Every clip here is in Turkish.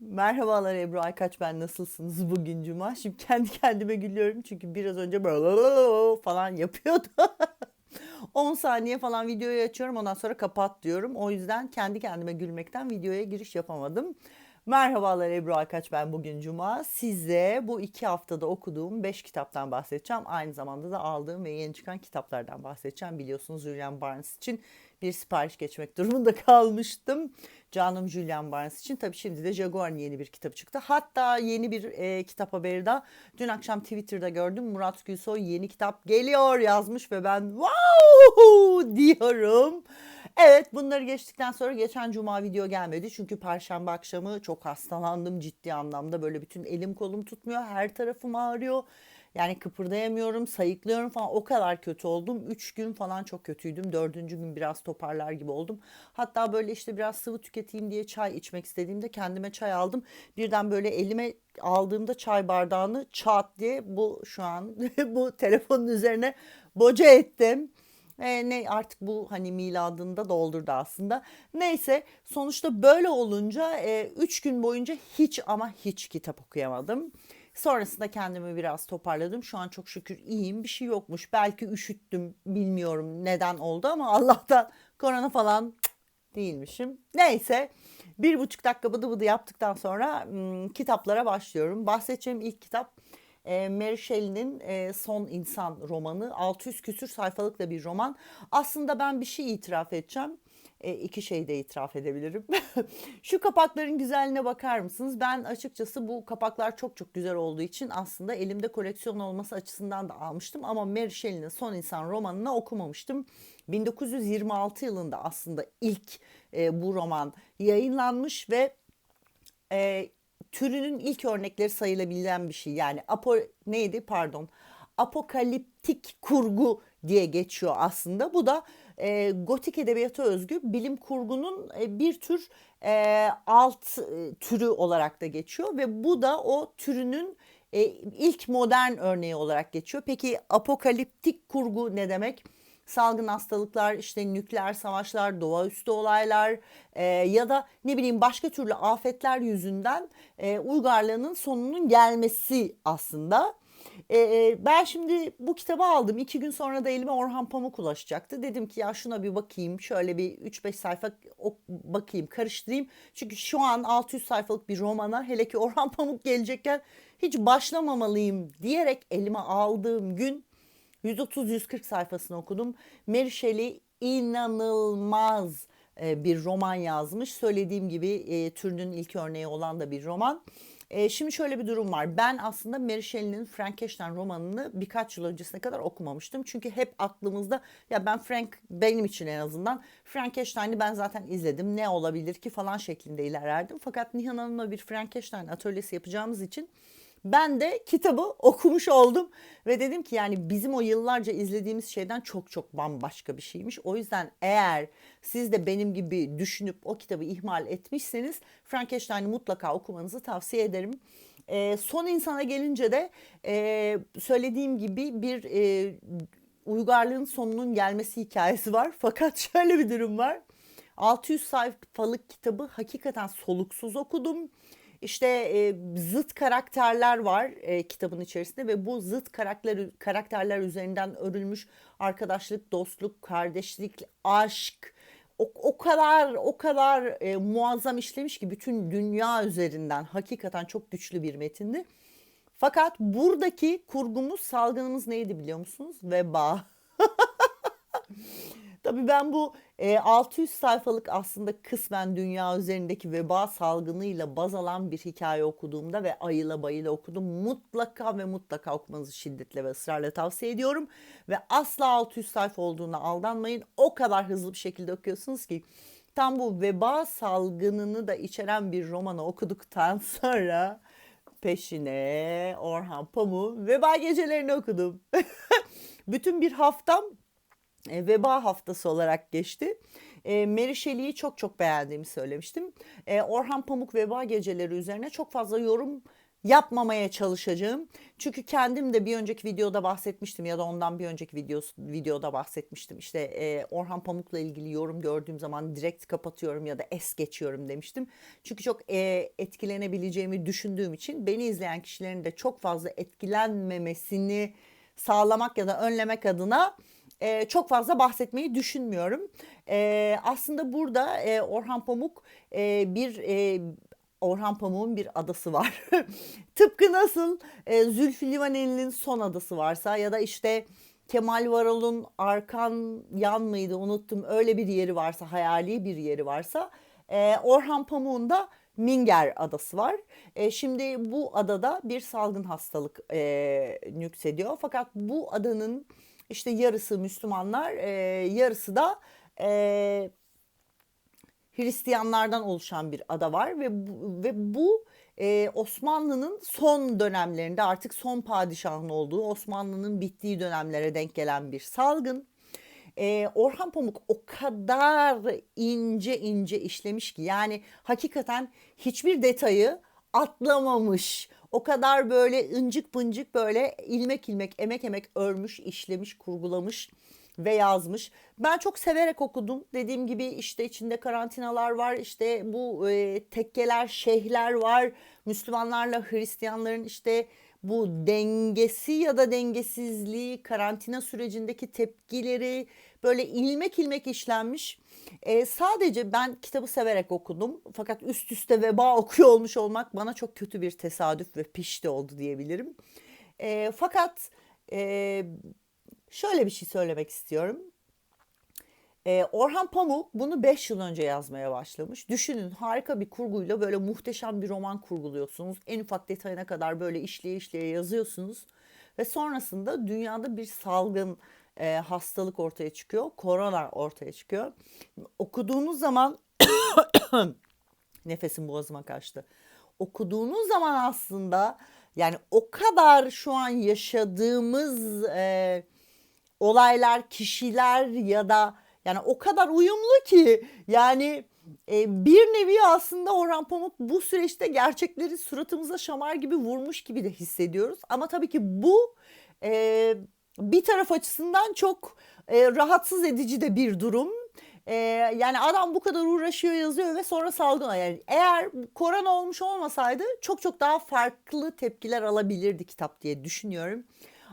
Merhabalar Ebru Aykaç ben nasılsınız bugün cuma? Şimdi kendi kendime gülüyorum çünkü biraz önce böyle falan yapıyordu. 10 saniye falan videoyu açıyorum ondan sonra kapat diyorum. O yüzden kendi kendime gülmekten videoya giriş yapamadım. Merhabalar Ebru Aykaç ben bugün cuma. Size bu iki haftada okuduğum 5 kitaptan bahsedeceğim. Aynı zamanda da aldığım ve yeni çıkan kitaplardan bahsedeceğim. Biliyorsunuz Julian Barnes için bir sipariş geçmek durumunda kalmıştım. Canım Julian Barnes için. Tabii şimdi de Jaguar'ın yeni bir kitabı çıktı. Hatta yeni bir e, kitap haberi de dün akşam Twitter'da gördüm. Murat Gülsoy yeni kitap geliyor yazmış ve ben wow diyorum. Evet bunları geçtikten sonra geçen cuma video gelmedi. Çünkü perşembe akşamı çok hastalandım ciddi anlamda. Böyle bütün elim kolum tutmuyor. Her tarafım ağrıyor. Yani kıpırdayamıyorum, sayıklıyorum falan o kadar kötü oldum. Üç gün falan çok kötüydüm. Dördüncü gün biraz toparlar gibi oldum. Hatta böyle işte biraz sıvı tüketeyim diye çay içmek istediğimde kendime çay aldım. Birden böyle elime aldığımda çay bardağını çat diye bu şu an bu telefonun üzerine boca ettim. E, ne artık bu hani miladında doldurdu aslında. Neyse sonuçta böyle olunca 3 e, gün boyunca hiç ama hiç kitap okuyamadım. Sonrasında kendimi biraz toparladım. Şu an çok şükür iyiyim. Bir şey yokmuş. Belki üşüttüm. Bilmiyorum neden oldu ama Allah'tan korona falan değilmişim. Neyse bir buçuk dakika bıdı bıdı yaptıktan sonra ım, kitaplara başlıyorum. Bahsedeceğim ilk kitap e, Mary Shelley'nin e, Son İnsan romanı. 600 küsür sayfalık da bir roman. Aslında ben bir şey itiraf edeceğim e, iki şey de itiraf edebilirim. Şu kapakların güzelliğine bakar mısınız? Ben açıkçası bu kapaklar çok çok güzel olduğu için aslında elimde koleksiyon olması açısından da almıştım. Ama Mary Shelley'nin Son İnsan romanını okumamıştım. 1926 yılında aslında ilk e, bu roman yayınlanmış ve e, türünün ilk örnekleri sayılabilen bir şey. Yani apo neydi pardon apokaliptik kurgu diye geçiyor aslında. Bu da e, gotik edebiyata özgü bilim kurgunun e, bir tür e, alt e, türü olarak da geçiyor ve bu da o türünün e, ilk modern örneği olarak geçiyor. Peki apokaliptik kurgu ne demek? salgın hastalıklar, işte nükleer savaşlar, doğaüstü olaylar e, ya da ne bileyim başka türlü afetler yüzünden e, uygarlığının sonunun gelmesi aslında. Ee, ben şimdi bu kitabı aldım. İki gün sonra da elime Orhan Pamuk ulaşacaktı. Dedim ki ya şuna bir bakayım. Şöyle bir 3-5 sayfa bakayım, karıştırayım. Çünkü şu an 600 sayfalık bir romana hele ki Orhan Pamuk gelecekken hiç başlamamalıyım diyerek elime aldığım gün 130-140 sayfasını okudum. Mary Shelley inanılmaz bir roman yazmış. Söylediğim gibi e, türünün ilk örneği olan da bir roman. E, şimdi şöyle bir durum var. Ben aslında Mary Shelley'nin Frankenstein romanını birkaç yıl öncesine kadar okumamıştım. Çünkü hep aklımızda ya ben Frank benim için en azından Frankenstein'i ben zaten izledim. Ne olabilir ki falan şeklinde ilerlerdim. Fakat Nihan Hanım'la bir Frankenstein atölyesi yapacağımız için ben de kitabı okumuş oldum ve dedim ki yani bizim o yıllarca izlediğimiz şeyden çok çok bambaşka bir şeymiş. O yüzden eğer siz de benim gibi düşünüp o kitabı ihmal etmişseniz Frankenstein'i mutlaka okumanızı tavsiye ederim. E, son insana gelince de e, söylediğim gibi bir e, uygarlığın sonunun gelmesi hikayesi var. Fakat şöyle bir durum var. 600 sayfalık kitabı hakikaten soluksuz okudum işte e, zıt karakterler var e, kitabın içerisinde ve bu zıt karakter karakterler üzerinden örülmüş arkadaşlık, dostluk, kardeşlik, aşk o, o kadar o kadar e, muazzam işlemiş ki bütün dünya üzerinden hakikaten çok güçlü bir metindi. Fakat buradaki kurgumuz salgınımız neydi biliyor musunuz? Veba. Tabii ben bu e, 600 sayfalık aslında kısmen dünya üzerindeki veba salgınıyla baz alan bir hikaye okuduğumda ve ayıla bayıla okudum. Mutlaka ve mutlaka okumanızı şiddetle ve ısrarla tavsiye ediyorum. Ve asla 600 sayfa olduğuna aldanmayın. O kadar hızlı bir şekilde okuyorsunuz ki tam bu veba salgınını da içeren bir romanı okuduktan sonra peşine Orhan Pamuk veba gecelerini okudum. Bütün bir haftam e, veba haftası olarak geçti. E, Mary Shelley'i çok çok beğendiğimi söylemiştim. E, Orhan Pamuk veba geceleri üzerine çok fazla yorum yapmamaya çalışacağım. Çünkü kendim de bir önceki videoda bahsetmiştim ya da ondan bir önceki video, videoda bahsetmiştim. İşte e, Orhan Pamuk'la ilgili yorum gördüğüm zaman direkt kapatıyorum ya da es geçiyorum demiştim. Çünkü çok e, etkilenebileceğimi düşündüğüm için beni izleyen kişilerin de çok fazla etkilenmemesini sağlamak ya da önlemek adına e, çok fazla bahsetmeyi düşünmüyorum. E, aslında burada e, Orhan Pamuk e, bir e, Orhan Pamuk'un bir adası var. Tıpkı nasıl e, Zülfü Livaneli'nin son adası varsa ya da işte Kemal Varol'un Arkan Yan mıydı unuttum öyle bir yeri varsa hayali bir yeri varsa e, Orhan Pamuk'un da Minger adası var. E, şimdi bu adada bir salgın hastalık e, nüksediyor. Fakat bu adanın işte yarısı Müslümanlar, e, yarısı da e, Hristiyanlardan oluşan bir ada var ve ve bu e, Osmanlı'nın son dönemlerinde artık son padişahın olduğu Osmanlı'nın bittiği dönemlere denk gelen bir salgın. E, Orhan Pamuk o kadar ince ince işlemiş ki yani hakikaten hiçbir detayı atlamamış. O kadar böyle incik pıncık böyle ilmek ilmek emek emek örmüş, işlemiş, kurgulamış ve yazmış. Ben çok severek okudum. Dediğim gibi işte içinde karantinalar var, işte bu e, tekkeler, şeyhler var. Müslümanlarla Hristiyanların işte bu dengesi ya da dengesizliği, karantina sürecindeki tepkileri böyle ilmek ilmek işlenmiş. E, sadece ben kitabı severek okudum. Fakat üst üste veba okuyor olmuş olmak bana çok kötü bir tesadüf ve pişti oldu diyebilirim. E, fakat e, şöyle bir şey söylemek istiyorum. Ee, Orhan Pamuk bunu 5 yıl önce yazmaya başlamış. Düşünün harika bir kurguyla böyle muhteşem bir roman kurguluyorsunuz. En ufak detayına kadar böyle işleye işleye yazıyorsunuz. Ve sonrasında dünyada bir salgın e, hastalık ortaya çıkıyor. Korona ortaya çıkıyor. Okuduğunuz zaman nefesim boğazıma kaçtı. Okuduğunuz zaman aslında yani o kadar şu an yaşadığımız e, olaylar, kişiler ya da yani o kadar uyumlu ki yani e, bir nevi aslında Orhan Pamuk bu süreçte gerçekleri suratımıza şamar gibi vurmuş gibi de hissediyoruz. Ama tabii ki bu e, bir taraf açısından çok e, rahatsız edici de bir durum. E, yani adam bu kadar uğraşıyor yazıyor ve sonra salgın. Yani eğer korona olmuş olmasaydı çok çok daha farklı tepkiler alabilirdi kitap diye düşünüyorum.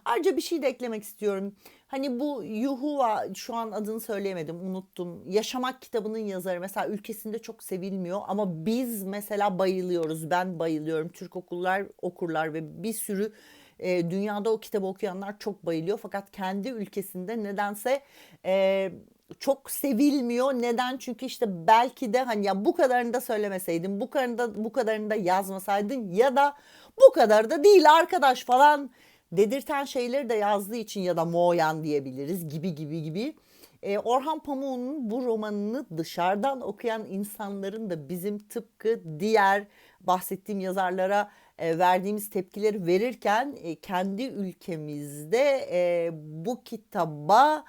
Ayrıca bir şey de eklemek istiyorum. Hani bu Yuhuva şu an adını söyleyemedim unuttum. Yaşamak kitabının yazarı mesela ülkesinde çok sevilmiyor ama biz mesela bayılıyoruz. Ben bayılıyorum. Türk okullar okurlar ve bir sürü e, dünyada o kitabı okuyanlar çok bayılıyor. Fakat kendi ülkesinde nedense e, çok sevilmiyor. Neden? Çünkü işte belki de hani ya bu kadarını da söylemeseydin, bu kadarını da bu kadarını da yazmasaydın ya da bu kadar da değil arkadaş falan dedirten şeyleri de yazdığı için ya da Moyan diyebiliriz gibi gibi gibi. E, Orhan Pamuk'un bu romanını dışarıdan okuyan insanların da bizim tıpkı diğer bahsettiğim yazarlara e, verdiğimiz tepkileri verirken e, kendi ülkemizde e, bu kitaba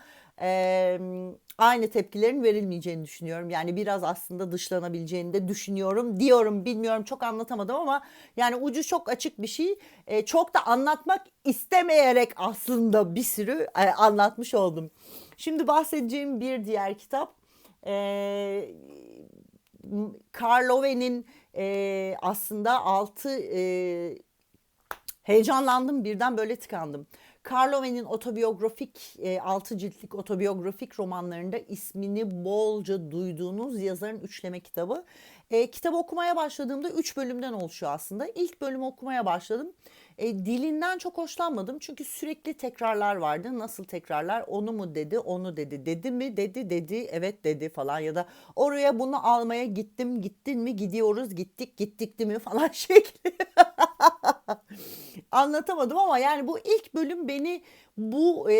aynı tepkilerin verilmeyeceğini düşünüyorum. Yani biraz aslında dışlanabileceğini de düşünüyorum diyorum. Bilmiyorum çok anlatamadım ama yani ucu çok açık bir şey. Çok da anlatmak istemeyerek aslında bir sürü anlatmış oldum. Şimdi bahsedeceğim bir diğer kitap e, Karl Owen'in e, aslında altı e, heyecanlandım birden böyle tıkandım. Karlove'nin otobiyografik, e, 6 ciltlik otobiyografik romanlarında ismini bolca duyduğunuz yazarın üçleme kitabı. E, kitabı okumaya başladığımda 3 bölümden oluşuyor aslında. İlk bölümü okumaya başladım. E, dilinden çok hoşlanmadım çünkü sürekli tekrarlar vardı. Nasıl tekrarlar? Onu mu dedi, onu dedi. Dedi mi? Dedi, dedi, evet dedi falan ya da oraya bunu almaya gittim, gittin mi? Gidiyoruz, gittik, gittik değil mi falan şekli. Anlatamadım ama yani bu ilk bölüm beni bu e,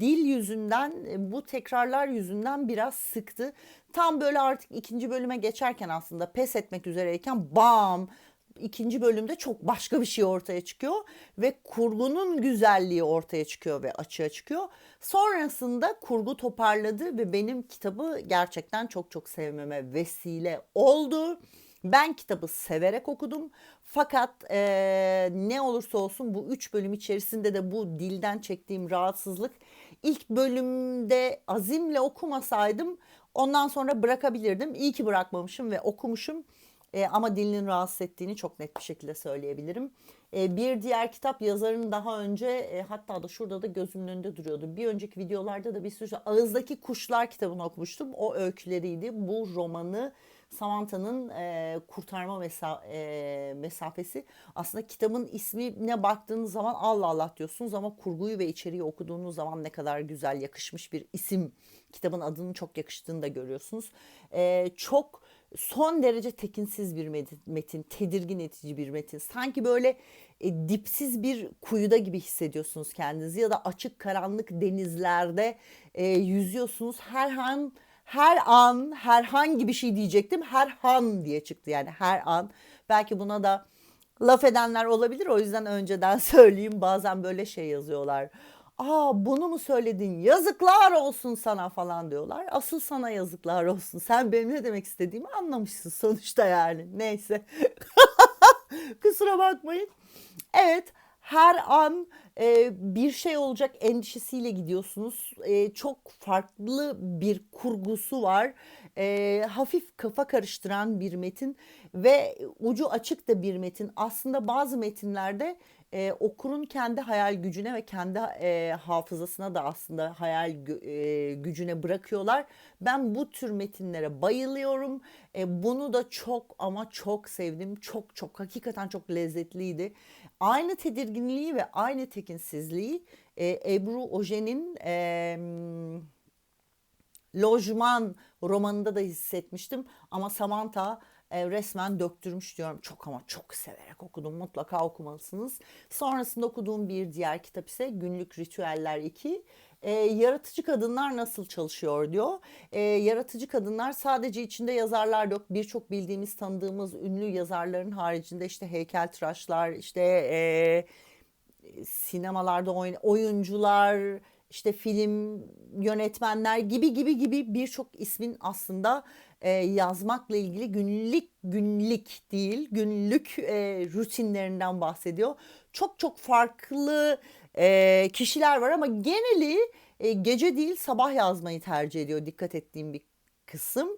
dil yüzünden, bu tekrarlar yüzünden biraz sıktı. Tam böyle artık ikinci bölüme geçerken aslında pes etmek üzereyken bam ikinci bölümde çok başka bir şey ortaya çıkıyor ve kurgunun güzelliği ortaya çıkıyor ve açığa çıkıyor. Sonrasında kurgu toparladı ve benim kitabı gerçekten çok çok sevmeme vesile oldu. Ben kitabı severek okudum. Fakat e, ne olursa olsun bu üç bölüm içerisinde de bu dilden çektiğim rahatsızlık ilk bölümde azimle okumasaydım ondan sonra bırakabilirdim. İyi ki bırakmamışım ve okumuşum. E, ama dilinin rahatsız ettiğini çok net bir şekilde söyleyebilirim. E, bir diğer kitap yazarın daha önce e, hatta da şurada da gözümün önünde duruyordu. Bir önceki videolarda da bir sürü Ağızdaki Kuşlar kitabını okumuştum. O öyküleriydi. Bu romanı Samantha'nın e, kurtarma mesa e, mesafesi. Aslında kitabın ismine baktığınız zaman Allah Allah diyorsunuz ama kurguyu ve içeriği okuduğunuz zaman ne kadar güzel yakışmış bir isim. Kitabın adının çok yakıştığını da görüyorsunuz. E, çok son derece tekinsiz bir metin, tedirgin edici bir metin. Sanki böyle e, dipsiz bir kuyuda gibi hissediyorsunuz kendinizi ya da açık karanlık denizlerde e, yüzüyorsunuz. Her an her an herhangi bir şey diyecektim. Her han diye çıktı yani her an. Belki buna da laf edenler olabilir. O yüzden önceden söyleyeyim. Bazen böyle şey yazıyorlar. Aa bunu mu söyledin? Yazıklar olsun sana falan diyorlar. Asıl sana yazıklar olsun. Sen benim ne demek istediğimi anlamışsın sonuçta yani. Neyse. Kusura bakmayın. Evet her an e, bir şey olacak endişesiyle gidiyorsunuz. E, çok farklı bir kurgusu var. E, hafif kafa karıştıran bir metin ve ucu açık da bir metin. Aslında bazı metinlerde e, okurun kendi hayal gücüne ve kendi e, hafızasına da aslında hayal e, gücüne bırakıyorlar. Ben bu tür metinlere bayılıyorum. E, bunu da çok ama çok sevdim. Çok çok hakikaten çok lezzetliydi. Aynı tedirginliği ve aynı tekinsizliği e, Ebru Ojen'in e, Lojman romanında da hissetmiştim. Ama Samantha e, resmen döktürmüş diyorum. Çok ama çok severek okudum. Mutlaka okumalısınız. Sonrasında okuduğum bir diğer kitap ise Günlük Ritüeller 2. E, yaratıcı kadınlar nasıl çalışıyor diyor. E, yaratıcı kadınlar sadece içinde yazarlar yok. Birçok bildiğimiz, tanıdığımız ünlü yazarların haricinde işte heykeltıraşlar, işte e, sinemalarda oyun, oyuncular, işte film yönetmenler gibi gibi gibi birçok ismin aslında e, yazmakla ilgili günlük günlük değil günlük e, rutinlerinden bahsediyor. Çok çok farklı e, kişiler var ama geneli e, gece değil sabah yazmayı tercih ediyor dikkat ettiğim bir kısım.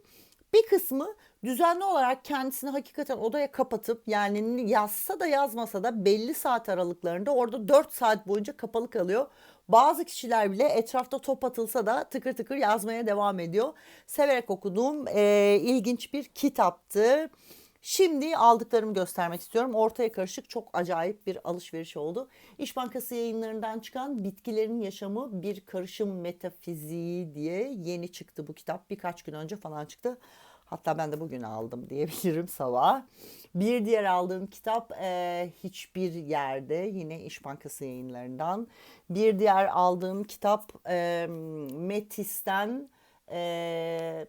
Bir kısmı düzenli olarak kendisini hakikaten odaya kapatıp yani yazsa da yazmasa da belli saat aralıklarında orada 4 saat boyunca kapalı kalıyor. Bazı kişiler bile etrafta top atılsa da tıkır tıkır yazmaya devam ediyor. Severek okuduğum e, ilginç bir kitaptı. Şimdi aldıklarımı göstermek istiyorum. Ortaya karışık çok acayip bir alışveriş oldu. İş Bankası yayınlarından çıkan Bitkilerin Yaşamı Bir Karışım Metafiziği diye yeni çıktı bu kitap. Birkaç gün önce falan çıktı. Hatta ben de bugün aldım diyebilirim sabah. Bir diğer aldığım kitap e, hiçbir yerde yine İş Bankası yayınlarından. Bir diğer aldığım kitap e, Metis'ten e,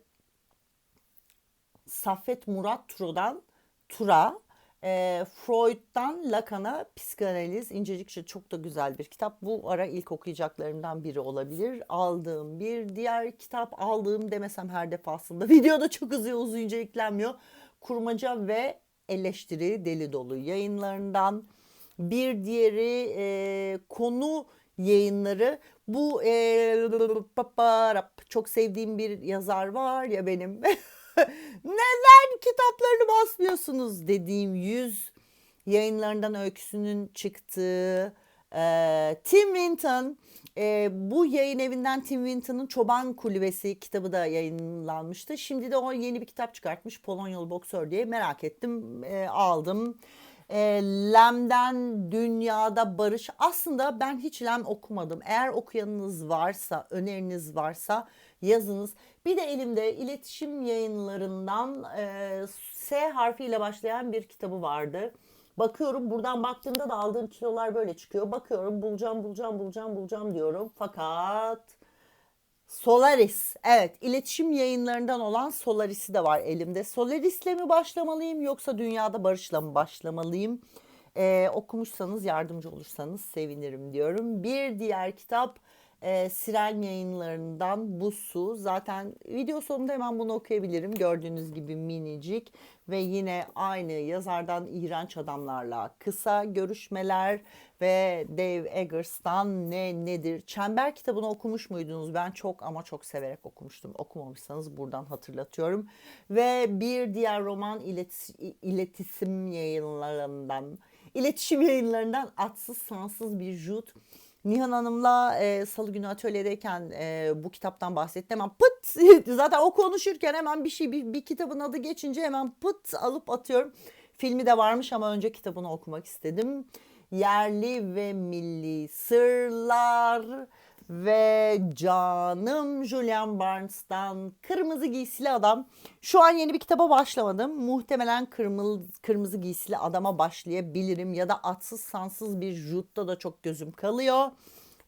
Saffet Murat Tura'dan Tura. E, Freud'dan Lacan'a psikanaliz incecikçe çok da güzel bir kitap. Bu ara ilk okuyacaklarımdan biri olabilir. Aldığım bir diğer kitap aldığım demesem her defasında videoda çok hızlı uzunca yüklenmiyor. Kurmaca ve eleştiri deli dolu yayınlarından. Bir diğeri e, konu yayınları. Bu e, çok sevdiğim bir yazar var ya benim. Neden kitaplarını basmıyorsunuz dediğim yüz yayınlarından öyküsünün çıktığı e, Tim Winton e, bu yayın evinden Tim Winton'ın Çoban Kulübesi kitabı da yayınlanmıştı. Şimdi de o yeni bir kitap çıkartmış Polonyalı Boksör diye merak ettim e, aldım. E, Lem'den Dünyada Barış aslında ben hiç Lem okumadım. Eğer okuyanınız varsa öneriniz varsa yazınız. Bir de elimde iletişim yayınlarından e, S harfiyle başlayan bir kitabı vardı. Bakıyorum buradan baktığımda da aldığım kilolar böyle çıkıyor. Bakıyorum bulacağım bulacağım bulacağım bulacağım diyorum. Fakat Solaris. Evet iletişim yayınlarından olan Solaris'i de var elimde. Solaris'le mi başlamalıyım yoksa Dünyada Barış'la mı başlamalıyım? Ee, okumuşsanız yardımcı olursanız sevinirim diyorum. Bir diğer kitap e, Siren yayınlarından bu su. Zaten video sonunda hemen bunu okuyabilirim. Gördüğünüz gibi minicik ve yine aynı yazardan iğrenç adamlarla kısa görüşmeler ve Dave Eggers'tan ne nedir? Çember kitabını okumuş muydunuz? Ben çok ama çok severek okumuştum. Okumamışsanız buradan hatırlatıyorum. Ve bir diğer roman iletis iletişim yayınlarından iletişim yayınlarından Atsız Sansız Bir Jut. Nihan Hanım'la e, salı günü atölyedeyken e, bu kitaptan bahsetti. Hemen pıt zaten o konuşurken hemen bir şey bir, bir kitabın adı geçince hemen pıt alıp atıyorum. Filmi de varmış ama önce kitabını okumak istedim. Yerli ve milli sırlar ve canım Julian Barnes'tan Kırmızı Giysili Adam. Şu an yeni bir kitaba başlamadım. Muhtemelen Kırmızı, Kırmızı Giysili Adam'a başlayabilirim. Ya da Atsız Sansız bir Jut'ta da çok gözüm kalıyor.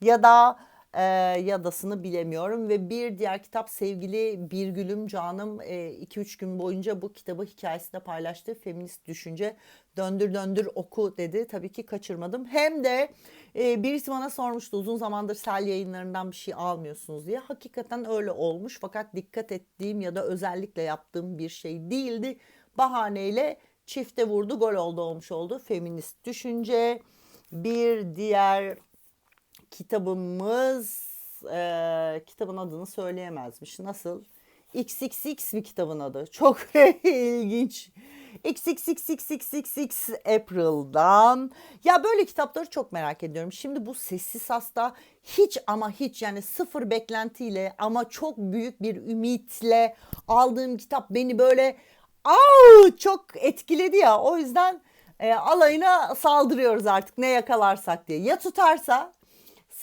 Ya da e, yadasını bilemiyorum. Ve bir diğer kitap sevgili Birgül'üm canım 2-3 e, gün boyunca bu kitabı hikayesinde paylaştı. Feminist düşünce döndür döndür oku dedi. Tabii ki kaçırmadım. Hem de e, birisi bana sormuştu uzun zamandır sel yayınlarından bir şey almıyorsunuz diye. Hakikaten öyle olmuş fakat dikkat ettiğim ya da özellikle yaptığım bir şey değildi. Bahaneyle çifte vurdu gol oldu olmuş oldu. Feminist düşünce. Bir diğer kitabımız e, kitabın adını söyleyemezmiş. Nasıl? XXX bir kitabın adı. Çok ilginç. XXXXXX April'dan. Ya böyle kitapları çok merak ediyorum. Şimdi bu sessiz hasta hiç ama hiç yani sıfır beklentiyle ama çok büyük bir ümitle aldığım kitap beni böyle au çok etkiledi ya. O yüzden e, alayına saldırıyoruz artık ne yakalarsak diye. Ya tutarsa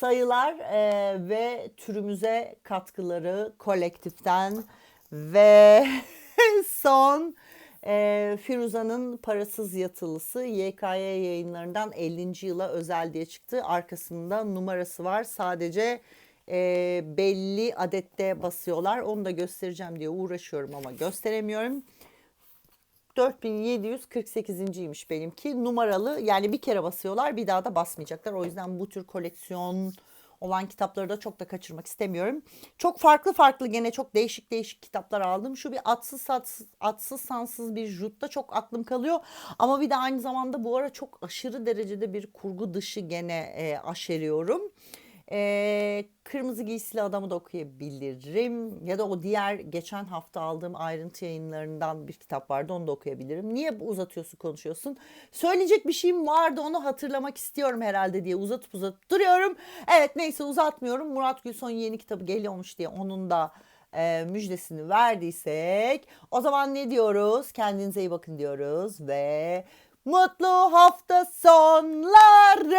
sayılar e, ve türümüze katkıları kolektiften ve son e, Firuza'nın Parasız Yatılısı YKY yayınlarından 50. yıla özel diye çıktı. Arkasında numarası var. Sadece e, belli adette basıyorlar. Onu da göstereceğim diye uğraşıyorum ama gösteremiyorum. 4748.ymiş benimki. Numaralı yani bir kere basıyorlar bir daha da basmayacaklar. O yüzden bu tür koleksiyon olan kitapları da çok da kaçırmak istemiyorum. Çok farklı farklı gene çok değişik değişik kitaplar aldım. Şu bir atsız satsız, atsız sansız bir jutta çok aklım kalıyor. Ama bir de aynı zamanda bu ara çok aşırı derecede bir kurgu dışı gene e, aşeriyorum. E, Kırmızı Giysili Adamı da okuyabilirim. Ya da o diğer geçen hafta aldığım ayrıntı yayınlarından bir kitap vardı onu da okuyabilirim. Niye uzatıyorsun konuşuyorsun? Söyleyecek bir şeyim vardı onu hatırlamak istiyorum herhalde diye uzatıp uzatıp duruyorum. Evet neyse uzatmıyorum. Murat Gülson yeni kitabı geliyormuş diye onun da e, müjdesini verdiysek o zaman ne diyoruz? Kendinize iyi bakın diyoruz ve mutlu hafta sonları.